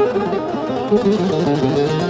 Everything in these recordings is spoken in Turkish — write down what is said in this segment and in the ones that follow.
Müzik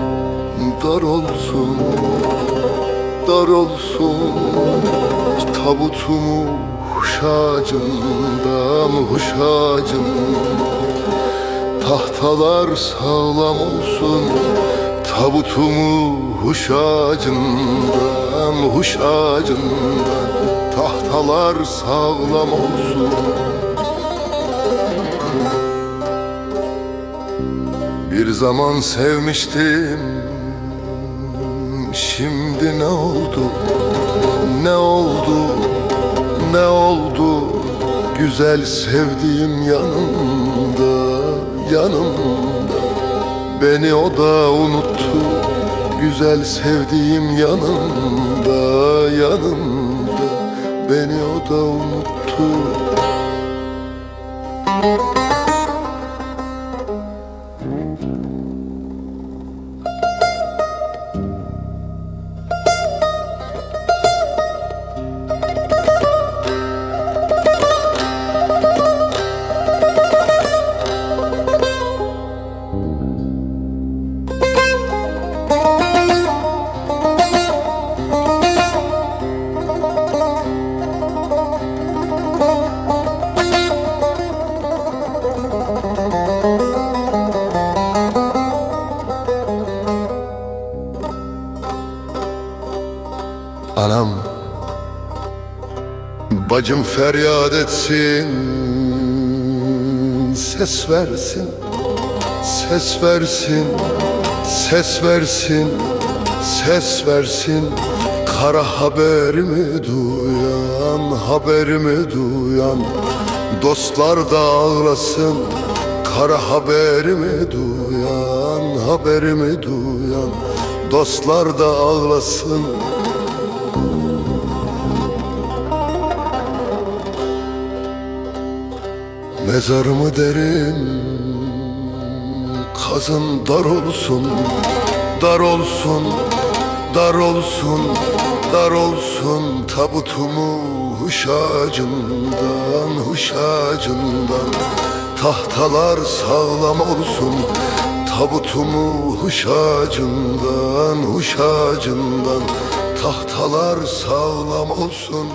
Dar olsun Dar olsun. Tabutumu huş ağacından Huş Tahtalar sağlam olsun Tabutumu huş ağacından Huş ağacından Tahtalar sağlam olsun. Bir zaman sevmiştim Şimdi ne oldu? Ne oldu? Ne oldu? Güzel sevdiğim yanımda Yanımda. Beni o da unuttu. Güzel sevdiğim yanımda Yanımda. Beni o da unuttu Anam. Bacım feryat etsin Ses versin Ses versin Ses versin Ses versin. Kara haberimi duyan Haberimi duyan. Dostlar da ağlasın Kara haberimi duyan Haberimi duyan. Dostlar da ağlasın Mezarımı derin Kazın dar olsun Dar olsun Dar olsun Dar olsun Tabutumu huş ağacından Huş ağacından. Tahtalar sağlam olsun Tabutumu huş ağacından Huş ağacından. Tahtalar sağlam olsun